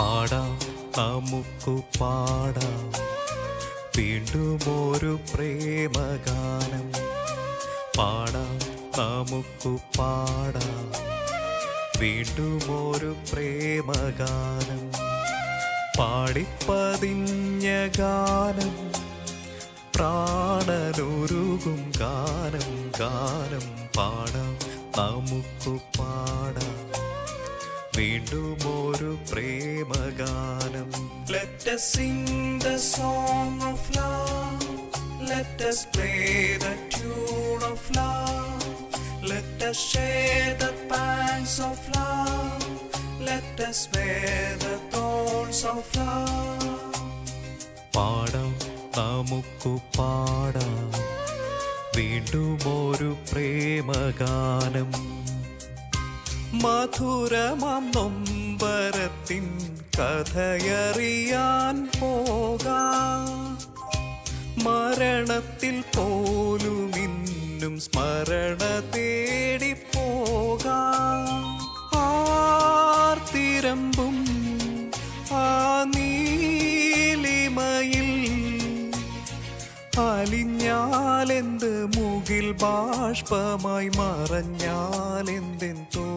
പാടാം നമുക്കു പാടാം. വീണ്ടും ഒരു പ്രേമഗാനം. പാടാം നമുക്കു പാടാം. വീണ്ടും ഒരു പ്രേമഗാനം. പാടിപ്പതിഞ്ഞ ഗാനം. പ്രാണനുരുകും ഗാനം ഗാനം പാടാം നമുക്കു വീണ്ടും ഒരു പ്രേമഗാനം let sing the song of let play the tune of let share the pains of let play the thorns of പാടം നമുക്കു പാടാം. വീണ്ടും ഒരു പ്രേമഗാനം. മധുരമാം നൊമ്പരത്തിൻ കഥയറിയാൻ പോകാം. മരണത്തിൽ പോലും ഇന്നും സ്മരണ തേടി പോകാം. ആർത്തിരമ്പും അലിഞ്ഞാലെന്ത് മുകിൽ ബാഷ്പമായി മറഞ്ഞാലെന്തെന്തോ.